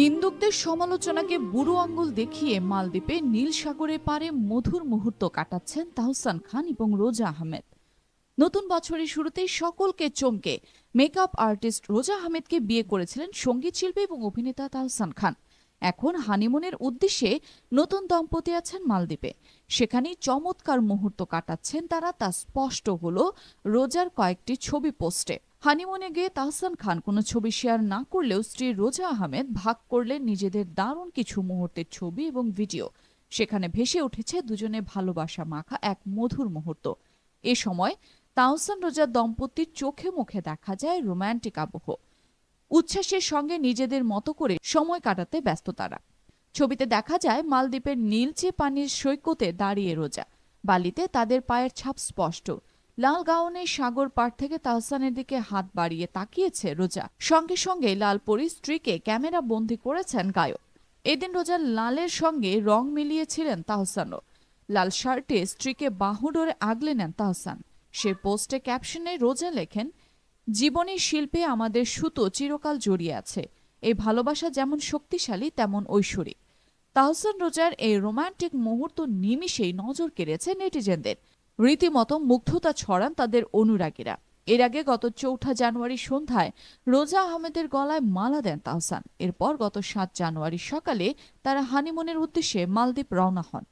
নিন্দুকদের সমালোচনাকে বুড়ো আঙ্গুল দেখিয়ে মালদ্বীপে নীল সাগরে পারে মধুর মুহূর্ত কাটাচ্ছেন তাহসান খান এবং রোজা আহমেদ। নতুন বছরের শুরুতেই সকলকে চমকে মেকআপ আর্টিস্ট রোজা আহমেদকে বিয়ে করেছিলেন সংগীত শিল্পী এবং অভিনেতা তাহসান খান। এখন হানিমুনের উদ্দেশ্যে নতুন দম্পতি আছেন মালদ্বীপে। সেখানেই চমৎকার মুহূর্ত কাটাচ্ছেন তারা, তা স্পষ্ট হলো রোজার কয়েকটি ছবি পোস্টে। হানিমুনে গিয়ে তাহসান খান কোনো ছবি শেয়ার না করলেও স্ত্রী রোজা আহমেদ ভাগ করলেন নিজেদের দারুণ কিছু মুহূর্তের ছবি এবং ভিডিও। সেখানে ভেসে উঠেছে দুজনে ভালোবাসা মাখা এক মধুর মুহূর্ত। এ সময় তাহসান রোজার দম্পতির চোখে মুখে দেখা যায় রোমান্টিক আবহ। উচ্ছ্বাসের সঙ্গে নিজেদের মতো করে সময় কাটাতে ব্যস্ত তারা। ছবিতে দেখা যায় মালদ্বীপের নীলচে পানির সৈকতে দাঁড়িয়ে রোজা। বালিতে তাদের পায়ের ছাপ স্পষ্ট। লাল গাউনে সাগর পার থেকে তাহসানের দিকে হাত বাড়িয়ে তাকিয়েছে রোজা। সঙ্গে সঙ্গে লাল লালপরি স্ত্রীকে ক্যামেরা বন্দি করেছেন গায়ক। এদিন রোজার লালের সঙ্গে রং মিলিয়েছিলেন তাহসানও। লাল শার্টে স্ত্রীকে বাহু ডোরে আগলে নেন তাহসান। সে পোস্টে ক্যাপশনে রোজা লেখেন জীবনের শিল্পে আমাদের সুতো চিরকাল জড়িয়ে আছে। এই ভালোবাসা যেমন শক্তিশালী, তেমন ঐশ্বরিক। তাহসান রোজার এই রোমান্টিক মুহূর্ত নিমিষেই নজর কেড়েছে নেটিজেনদের। রীতিমতো মুগ্ধতা ছড়ান তাদের অনুরাগীরা। এর আগে গত চৌঠা জানুয়ারি সন্ধ্যায় রোজা আহমেদের গলায় মালা দেন তাহসান। এরপর গত সাত জানুয়ারি সকালে তারা হানিমুনের উদ্দেশ্যে মালদ্বীপ রওনা হন।